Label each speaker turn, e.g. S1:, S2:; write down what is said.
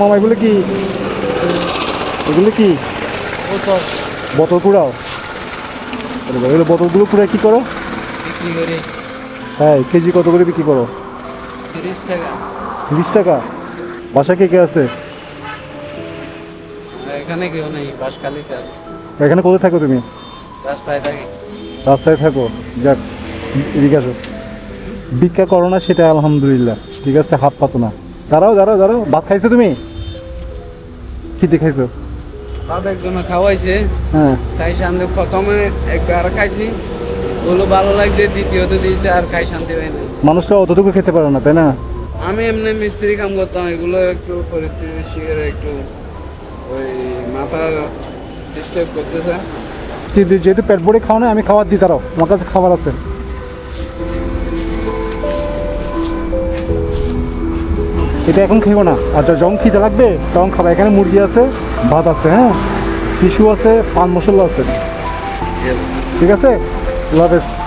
S1: মামা এগুলো কি? এগুলো কি?
S2: বোতল
S1: ভাই, এগুলো বোতলগুলো কুড়ায় কি করো? হ্যাঁ কেজি কত করে বিক্রি করো?
S2: তিরিশ টাকা।
S1: তিরিশ টাকা? বাসা কে কে আছে?
S2: এখানে কেউ নেই বাসকালিতে
S1: এখানে কোথায় থাকো তুমি?
S2: রাস্তায় থাকি।
S1: রাস্তায় থাকো। যাক এদিকে আসো। ভিক্ষা করো না সেটা আলহামদুলিল্লাহ। ঠিক আছে হাত পাতো না। দাঁড়াও দাঁড়াও দাঁড়াও। ভাত খাইছো তুমি? খিদে খাইছো?
S2: তাদের একজন খাওয়াইছে।
S1: হ্যাঁ।
S2: খাই শান্তি প্রথমে একবার খাইছি। ওগুলো ভালো লাগছে দ্বিতীয়ত দিয়েছে আর খাই শান্তি পাই না।
S1: মানুষটা অতটুকু খেতে পারে না তাই না?
S2: আমি এমনি মিস্ত্রি কাম করতাম এগুলো একটু পরিস্থিতি শিখে একটু ওই মাথা ডিস্টার্ব করতেছে।
S1: যেহেতু পেট ভরে খাও না আমি খাবার দিই তারাও আমার কাছে খাবার আছে। এটা এখন খেয়েও না। আর জং খিদে লাগবে, তখন খাব। এখানে মুরগি আছে, ভাত আছে হ্যাঁ? টিসু আছে, পান মশলা আছে। ঠিক আছে? আল্লাহ হাফেজ।